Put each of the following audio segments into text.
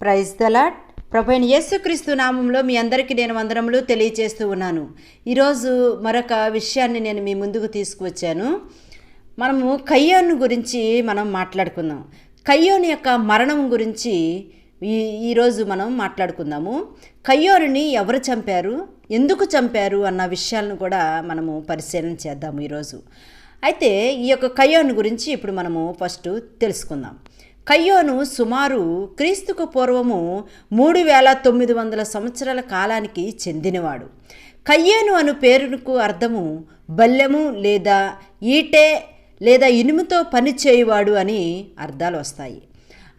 Praise దలాట్ ప్రభుని యేసుక్రీస్తు నామంలో మీ అందరికీ నేను వందనములు తెలియజేస్తూ ఉన్నాను. ఈరోజు మరొక విషయాన్ని నేను మీ ముందుకు తీసుకువచ్చాను. మనము కయ్యోను గురించి మనం మాట్లాడుకుందాం. కయ్యోని యొక్క మరణం గురించి ఈ ఈరోజు మనం మాట్లాడుకుందాము. కయ్యోరుని ఎవరు చంపారు? ఎందుకు చంపారు? అన్న విషయాలను కూడా మనము పరిశీలన చేద్దాము ఈరోజు. అయితే ఈ యొక్క కయ్యోను గురించి ఇప్పుడు మనము ఫస్ట్ తెలుసుకుందాం. కయ్యోను సుమారు క్రీస్తుకు పూర్వము మూడు వేల తొమ్మిది వందల సంవత్సరాల కాలానికి చెందినవాడు. కయ్యేను అను పేరుకు అర్థము బల్లెము లేదా ఈటే లేదా ఇనుముతో పనిచేయువాడు అని అర్థాలు వస్తాయి.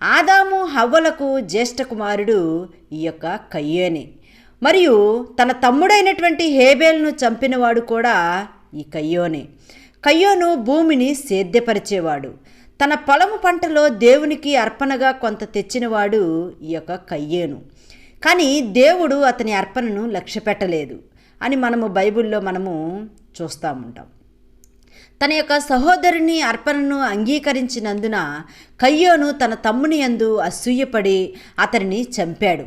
ఆదాము హవ్వలకు జ్యేష్ఠ కుమారుడు ఈ యొక్క కయ్యేనే. మరియు తన తమ్ముడైనటువంటి హేబేల్ను చంపినవాడు కూడా ఈ కయ్యోనే. కయ్యోను భూమిని సేద్యపరిచేవాడు. తన పొలము పంటలో దేవునికి అర్పణగా కొంత తెచ్చినవాడు ఈ యొక్క కయ్యేను. కానీ దేవుడు అతని అర్పణను లక్ష్యపెట్టలేదు అని మనము బైబిల్లో మనము చూస్తూ ఉంటాం తన యొక్క సహోదరుని అర్పణను అంగీకరించినందున కయ్యోను తన తమ్ముని యందు అసూయపడి అతనిని చంపాడు.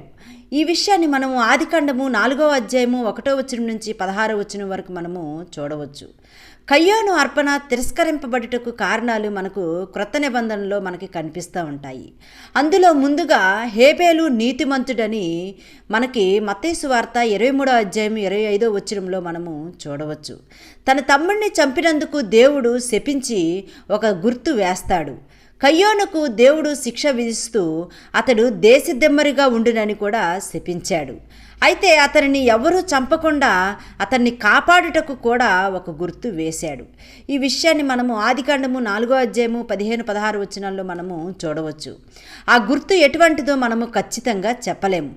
ఈ విషయాన్ని మనము ఆదికాండము నాలుగవ అధ్యాయము ఒకటో వచనం నుంచి పదహారో వచనం వరకు మనము చూడవచ్చు. కయ్యోను అర్పణ తిరస్కరింపబడుటకు కారణాలు మనకు క్రొత్త నిబంధనలో మనకి కనిపిస్తూ ఉంటాయి. అందులో ముందుగా హేబేలు నీతిమంతుడని మనకి మత్తేసు వార్త ఇరవై మూడో అధ్యాయం ఇరవై ఐదో వచ్చినంలో మనము చూడవచ్చు. తన తమ్ముడిని చంపినందుకు దేవుడు శపించి ఒక గుర్తు వేస్తాడు. కయ్యోనుకు దేవుడు శిక్ష విధిస్తూ అతడు దేశదెమ్మరిగా ఉండునని కూడా శపించాడు. అయితే అతనిని ఎవరూ చంపకుండా అతన్ని కాపాడుటకు కూడా ఒక గుర్తు వేశాడు. ఈ విషయాన్ని మనము ఆదికాండము నాలుగో అధ్యాయము పదిహేను పదహారు వచనాల్లో మనము చూడవచ్చు. ఆ గుర్తు ఎటువంటిదో మనము ఖచ్చితంగా చెప్పలేము.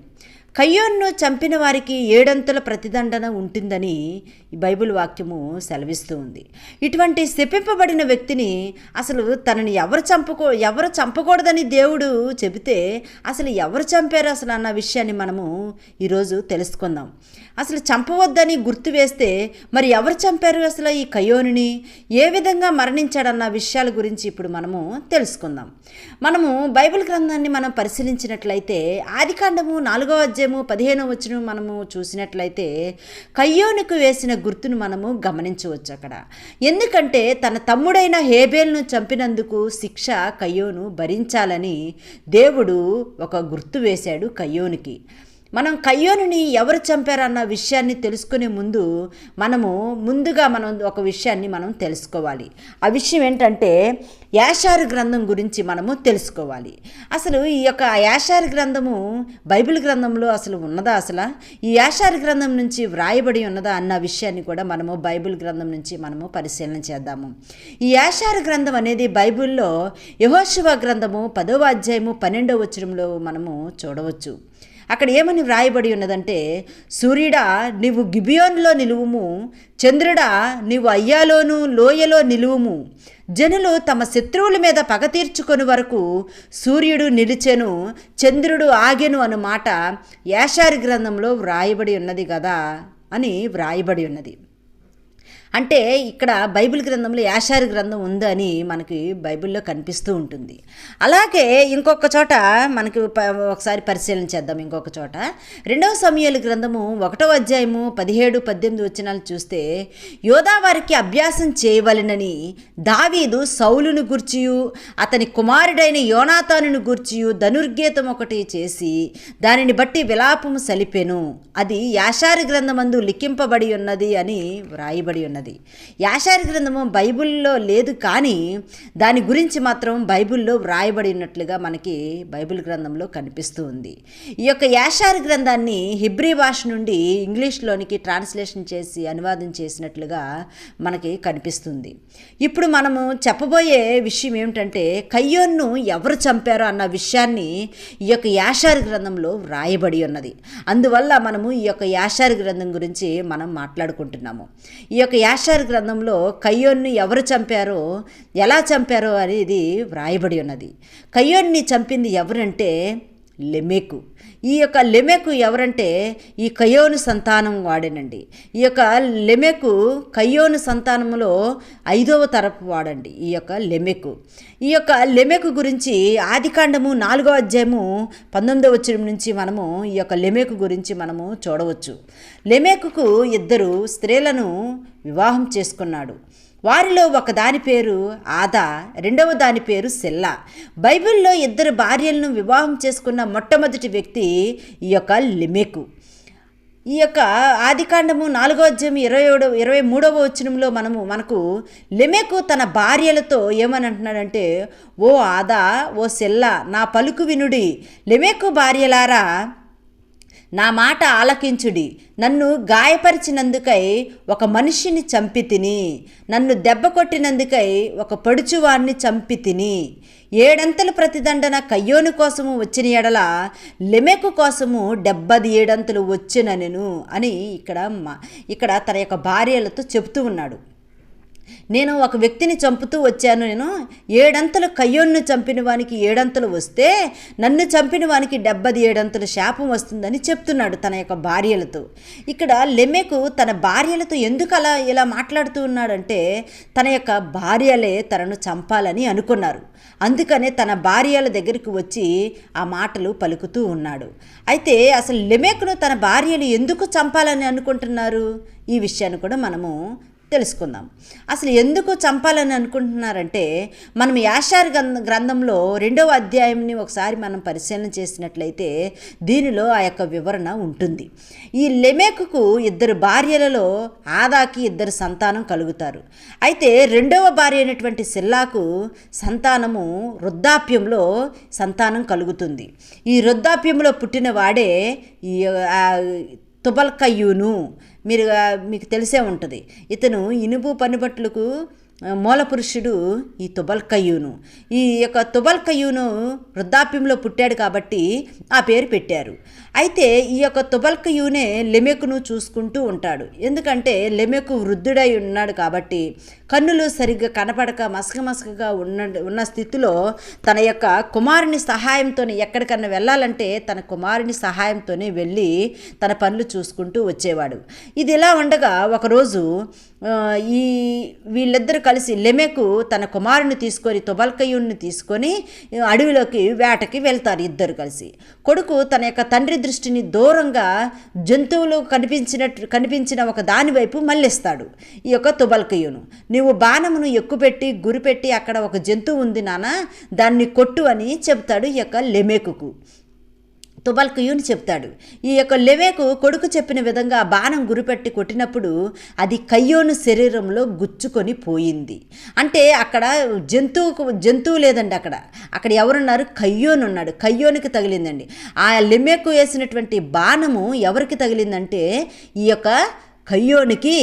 కయ్యోన్ను చంపిన వారికి ఏడంతుల ప్రతిదండన ఉంటుందని ఈ బైబిల్ వాక్యము సెలవిస్తూ ఉంది. ఇటువంటి శపింపబడిన వ్యక్తిని అసలు తనని ఎవరు చంపుకో ఎవరు చంపకూడదని దేవుడు చెబితే అసలు ఎవరు చంపారు అసలు అన్న విషయాన్ని మనము ఈరోజు తెలుసుకుందాం. అసలు చంపవద్దని గుర్తు వేస్తే మరి ఎవరు చంపారు అసలు ఈ కయోనుని ఏ విధంగా మరణించాడన్న విషయాల గురించి ఇప్పుడు మనము తెలుసుకుందాం. మనము బైబిల్ గ్రంథాన్ని మనం పరిశీలించినట్లయితే ఆదికాండము నాలుగో అధ్యాయము పదిహేనో వచ్చిన మనము చూసినట్లయితే కయ్యోనుకు వేసిన గుర్తును మనము గమనించవచ్చు అక్కడ. ఎందుకంటే తన తమ్ముడైన హేబేల్ను చంపినందుకు శిక్ష కయ్యోను భరించాలని దేవుడు ఒక గుర్తు వేశాడు కయ్యోనికి. మనం కయ్యోనుని ఎవరు చంపారన్న విషయాన్ని తెలుసుకునే ముందు మనము ముందుగా మనం ఒక విషయాన్ని మనం తెలుసుకోవాలి. ఆ విషయం ఏంటంటే యాషారు గ్రంథం గురించి మనము తెలుసుకోవాలి. అసలు ఈ యొక్క యాషారు గ్రంథము బైబిల్ గ్రంథంలో అసలు ఉన్నదా అసలు? ఈ యాషారు గ్రంథం నుంచి వ్రాయబడి ఉన్నదా అన్న విషయాన్ని కూడా మనము బైబిల్ గ్రంథం నుంచి మనము పరిశీలన చేద్దాము. ఈ యాషారు గ్రంథం అనేది బైబిల్లో యహోశివ గ్రంథము పదవ అధ్యాయము పన్నెండవ వచనంలో మనము చూడవచ్చు. అక్కడ ఏమని వ్రాయబడి ఉన్నదంటే సూర్యుడా నీవు గిబియోన్లో నిలువుము చంద్రుడా నీవు అయ్యాలోను లోయలో నిలువుము. జనులు తమ శత్రువుల మీద పగ తీర్చుకొని వరకు సూర్యుడు నిలిచెను చంద్రుడు ఆగెను అను మాట యాషారి గ్రంథంలో వ్రాయబడి ఉన్నది కదా అని వ్రాయబడి ఉన్నది. అంటే ఇక్కడ బైబిల్ గ్రంథంలో యాషారి గ్రంథం ఉందని మనకి బైబిల్లో కనిపిస్తూ ఉంటుంది. అలాగే ఇంకొక చోట మనకి ఒకసారి పరిశీలన చేద్దాం ఇంకొక చోట. రెండవ సమయాల గ్రంథము ఒకటో అధ్యాయము పదిహేడు పద్దెనిమిది వచ్చినాలు చూస్తే యోధా వారికి అభ్యాసం చేయవలెనని దావీదు సౌలును గుర్చియు అతని కుమారుడైన యోనాతానును గుర్చియు ధనుర్గీతం ఒకటి చేసి దానిని బట్టి విలాపము సలిపెను. అది యాషారి గ్రంథమందు లిఖింపబడి ఉన్నది అని వ్రాయబడి ఉన్నది. ఉన్నది. యాషారి గ్రంథము బైబిల్లో లేదు కానీ దాని గురించి మాత్రం బైబిల్లో వ్రాయబడి ఉన్నట్లుగా మనకి బైబిల్ గ్రంథంలో కనిపిస్తూ ఉంది ఈ యొక్క యాషారి గ్రంథాన్ని హిబ్రీ భాష నుండి ఇంగ్లీష్లోనికి ట్రాన్స్లేషన్ చేసి అనువాదం చేసినట్లుగా మనకి కనిపిస్తుంది. ఇప్పుడు మనము చెప్పబోయే విషయం ఏమిటంటే కయ్యోన్ను ఎవరు చంపారో అన్న విషయాన్ని ఈ యొక్క యాషారి గ్రంథంలో వ్రాయబడి ఉన్నది. అందువల్ల మనము ఈ యొక్క యాషారి గ్రంథం గురించి మనం మాట్లాడుకుంటున్నాము. ఈ యొక్క యాషర్ గ్రంథంలో కయ్యోన్ని ఎవరు చంపారో ఎలా చంపారో అనేది వ్రాయబడి ఉన్నది. కయ్యోన్ని చంపింది ఎవరంటే లెమెకు. ఈ యొక్క లెమెకు ఎవరంటే ఈ కయోను సంతానం వాడేనండి. ఈ యొక్క లెమెకు కయోను సంతానములో ఐదవ తరపు వాడండి ఈ యొక్క లెమెకు. ఈ యొక్క లెమెకు గురించి ఆదికాండము నాలుగో అధ్యాయము పంతొమ్మిదవ వచ్చిన నుంచి మనము ఈ యొక్క లెమెకు గురించి మనము చూడవచ్చు. లెమెకుకు ఇద్దరు స్త్రీలను వివాహం చేసుకున్నాడు. వారిలో ఒక దాని పేరు ఆదా రెండవ దాని పేరు సెల్లా. బైబిల్లో ఇద్దరు భార్యలను వివాహం చేసుకున్న మొట్టమొదటి వ్యక్తి ఈ యొక్క లిమెకు. ఈ యొక్క ఆదికాండము నాలుగో అధ్యాయం ఇరవై ఏడవ ఇరవై మూడవ వచనంలో మనము మనకు లెమెకు తన భార్యలతో ఏమని అంటున్నాడంటే ఓ ఆదా ఓ సెల్లా నా పలుకు వినుడి లెమెకు భార్యలారా నా మాట ఆలకించుడి. నన్ను గాయపరిచినందుకై ఒక మనిషిని చంపి తిని నన్ను దెబ్బ కొట్టినందుకై ఒక పడుచువాణ్ణి చంపి తిని ఏడంతల ప్రతిదండన కయ్యోని కోసము వచ్చిన ఎడల లెమెకు కోసము డెబ్బది ఏడంతలు వచ్చిననెను అని ఇక్కడ మా- ఇక్కడ తన యొక్క భార్యలతో చెబుతూ ఉన్నాడు. నేను ఒక వ్యక్తిని చంపుతూ వచ్చాను. నేను ఏడంతలు కయ్యోన్ను చంపిన వానికి ఏడంతలు వస్తే నన్ను చంపిన వానికి డెబ్బది ఏడంతలు శాపం వస్తుందని చెప్తున్నాడు తన యొక్క భార్యలతో. ఇక్కడ లెమెకు తన భార్యలతో ఎందుకు అలా ఇలా మాట్లాడుతూ ఉన్నాడంటే తన యొక్క భార్యలే తనను చంపాలని అనుకున్నారు. అందుకనే తన భార్యల దగ్గరికి వచ్చి ఆ మాటలు పలుకుతూ ఉన్నాడు. అయితే అసలు లెమెకును తన భార్యలు ఎందుకు చంపాలని అనుకుంటున్నారు? ఈ విషయాన్ని కూడా మనము తెలుసుకుందాం. అసలు ఎందుకు చంపాలని అనుకుంటున్నారంటే మనం యాషార్ గ్రంథ గ్రంథంలో రెండవ అధ్యాయంని ఒకసారి మనం పరిశీలన చేసినట్లయితే దీనిలో ఆ యొక్క వివరణ ఉంటుంది. ఈ లెమెక్కు ఇద్దరు భార్యలలో ఆదాకి ఇద్దరు సంతానం కలుగుతారు. అయితే రెండవ భార్య అయినటువంటి సిల్లాకు సంతానము వృద్ధాప్యంలో సంతానం కలుగుతుంది. ఈ వృద్ధాప్యంలో పుట్టిన వాడే ఈ తుబల్కయ్యూను. మీరు మీకు తెలిసే ఉంటుంది. ఇతను ఇనుపు పనిబట్లకు మూల పురుషుడు ఈ తుబల్కయ్యూను. ఈ యొక్క తుబల్కయ్యూను వృద్ధాప్యంలో పుట్టాడు కాబట్టి ఆ పేరు పెట్టారు. అయితే ఈ యొక్క తుబల్కయ్యూనే లెమెకును చూసుకుంటూ ఉంటాడు. ఎందుకంటే లెమెకు వృద్ధుడై ఉన్నాడు కాబట్టి కన్నులు సరిగ్గా కనపడక మసక మసకగా ఉన్న ఉన్న స్థితిలో తన యొక్క కుమారుని సహాయంతోనే ఎక్కడికన్నా వెళ్ళాలంటే తన కుమారుని సహాయంతోనే వెళ్ళి తన పనులు చూసుకుంటూ వచ్చేవాడు. ఇది ఇలా ఉండగా ఒకరోజు ఈ వీళ్ళిద్దరూ కలిసి లెమెకు తన కుమారుని తీసుకొని తుబల్కయుణ్ణి తీసుకొని అడవిలోకి వేటకి వెళ్తారు ఇద్దరు కలిసి. కొడుకు తన యొక్క తండ్రి దృష్టిని దూరంగా జంతువులు కనిపించినట్టు కనిపించిన ఒక దానివైపు మళ్ళిస్తాడు. ఈ యొక్క తుబల్కయును. నీవు బాణమును ఎక్కుపెట్టి గురిపెట్టి అక్కడ ఒక జంతువు ఉంది నాన్న దాన్ని కొట్టు అని చెప్తాడు ఈ యొక్క లెమేకుకు. తుబల్కయుని చెప్తాడు ఈ యొక్క లెవేకు కొడుకు చెప్పిన విధంగా బాణం గురిపెట్టి కొట్టినప్పుడు అది కయ్యోను శరీరంలో గుచ్చుకొని పోయింది. అంటే అక్కడ జంతువుకు జంతువు లేదండి అక్కడ. అక్కడ ఎవరున్నారు? కయ్యోను ఉన్నాడు. కయ్యోనికి తగిలిందండి. ఆ లెమెకు వేసినటువంటి బాణము ఎవరికి తగిలిందంటే ఈ యొక్క కయ్యోనికి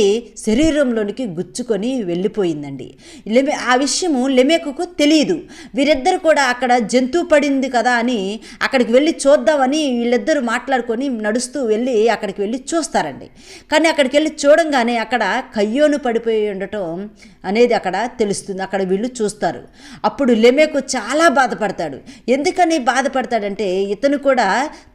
శరీరంలోనికి గుచ్చుకొని వెళ్ళిపోయిందండి. లెమె ఆ విషయము లెమెకుకు తెలియదు వీరిద్దరు కూడా అక్కడ జంతువు పడింది కదా అని అక్కడికి వెళ్ళి చూద్దామని వీళ్ళిద్దరూ మాట్లాడుకొని నడుస్తూ వెళ్ళి అక్కడికి వెళ్ళి చూస్తారండి. కానీ అక్కడికి వెళ్ళి చూడంగానే అక్కడ కయ్యోను పడిపోయి ఉండటం అనేది అక్కడ తెలుస్తుంది. అక్కడ వీళ్ళు చూస్తారు. అప్పుడు లెమెకు చాలా బాధపడతాడు. ఎందుకని బాధపడతాడంటే ఇతను కూడా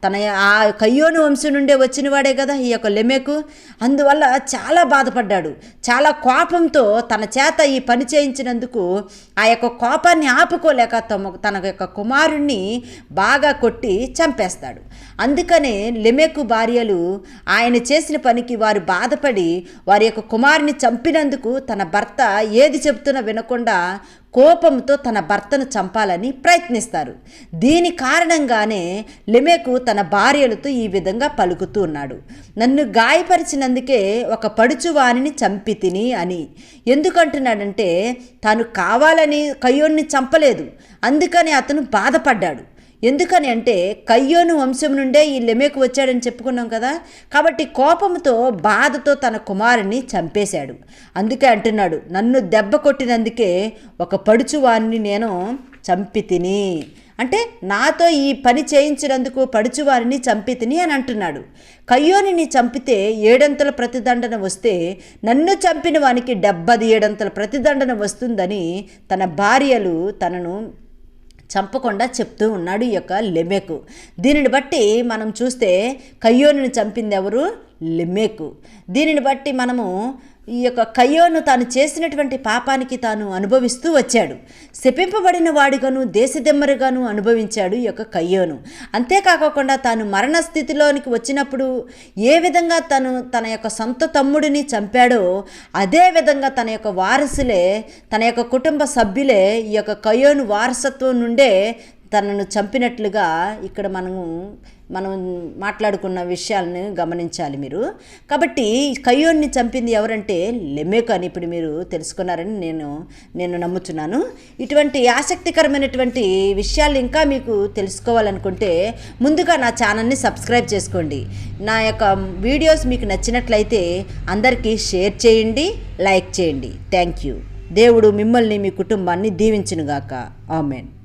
తన ఆ కయ్యోను వంశం నుండే వచ్చిన వాడే కదా ఈ యొక్క లెమెకు. అందువల్ల చాలా బాధపడ్డాడు. చాలా కోపంతో తన చేత ఈ పని చేయించినందుకు ఆ యొక్క కోపాన్ని ఆపుకోలేక తమ తన యొక్క కుమారుణ్ణి బాగా కొట్టి చంపేస్తాడు. అందుకనే లెమెకు భార్యలు ఆయన చేసిన పనికి వారు బాధపడి వారి యొక్క కుమారుని చంపినందుకు తన భర్త ఏది చెబుతున్నా వినకుండా కోపంతో తన భర్తను చంపాలని ప్రయత్నిస్తారు. దీని కారణంగానే లెమెకు తన భార్యలతో ఈ విధంగా పలుకుతూ ఉన్నాడు. నన్ను గాయపరిచినందుకే ఒక పడుచువాణిని చంపి తిని అని. ఎందుకంటున్నాడంటే తాను కావాలని కయ్యోన్ని చంపలేదు. అందుకని అతను బాధపడ్డాడు. ఎందుకని అంటే కయ్యోను వంశం నుండే ఈ లెమెకు వచ్చాడని చెప్పుకున్నాం కదా. కాబట్టి కోపంతో బాధతో తన కుమారుని చంపేశాడు. అందుకే అంటున్నాడు నన్ను దెబ్బ కొట్టినందుకే ఒక పడుచువాణ్ణి నేను చంపి తిని. అంటే నాతో ఈ పని చేయించినందుకు పడుచువారిని చంపి తిని అని అంటున్నాడు. కయ్యోనిని చంపితే ఏడంతల ప్రతిదండన వస్తే నన్ను చంపిన వానికి డెబ్బది ఏడంతల ప్రతిదండన వస్తుందని తన భార్యలు తనను చంపకుండా చెప్తూ ఉన్నాడు ఈ యొక్క లెమెకు. దీనిని బట్టి మనం చూస్తే కయ్యోనిని చంపింది ఎవరు? లెమెకు. దీనిని బట్టి మనము ఈ యొక్క కయ్యోను తాను చేసినటువంటి పాపానికి తాను అనుభవిస్తూ వచ్చాడు. శపింపబడిన వాడిగాను దేశదెమ్మరుగాను అనుభవించాడు ఈ యొక్క కయ్యోను. అంతేకాకుండా తాను మరణ స్థితిలోనికి వచ్చినప్పుడు ఏ విధంగా తను తన యొక్క సొంత తమ్ముడిని చంపాడో అదే విధంగా తన యొక్క వారసులే తన యొక్క కుటుంబ సభ్యులే ఈ యొక్క కయోను వారసత్వం నుండే తనను చంపినట్లుగా ఇక్కడ మనము మనం మాట్లాడుకున్న విషయాలను గమనించాలి మీరు. కాబట్టి కయ్యోన్ని చంపింది ఎవరంటే లెమేకు అని ఇప్పుడు మీరు తెలుసుకున్నారని నేను నేను నమ్ముతున్నాను. ఇటువంటి ఆసక్తికరమైనటువంటి విషయాలు ఇంకా మీకు తెలుసుకోవాలనుకుంటే ముందుగా నా ఛానల్ని సబ్స్క్రైబ్ చేసుకోండి. నా యొక్క వీడియోస్ మీకు నచ్చినట్లయితే అందరికీ షేర్ చేయండి లైక్ చేయండి. Thank you. దేవుడు మిమ్మల్ని మీ కుటుంబాన్ని దీవించునుగాక. ఆమెన్.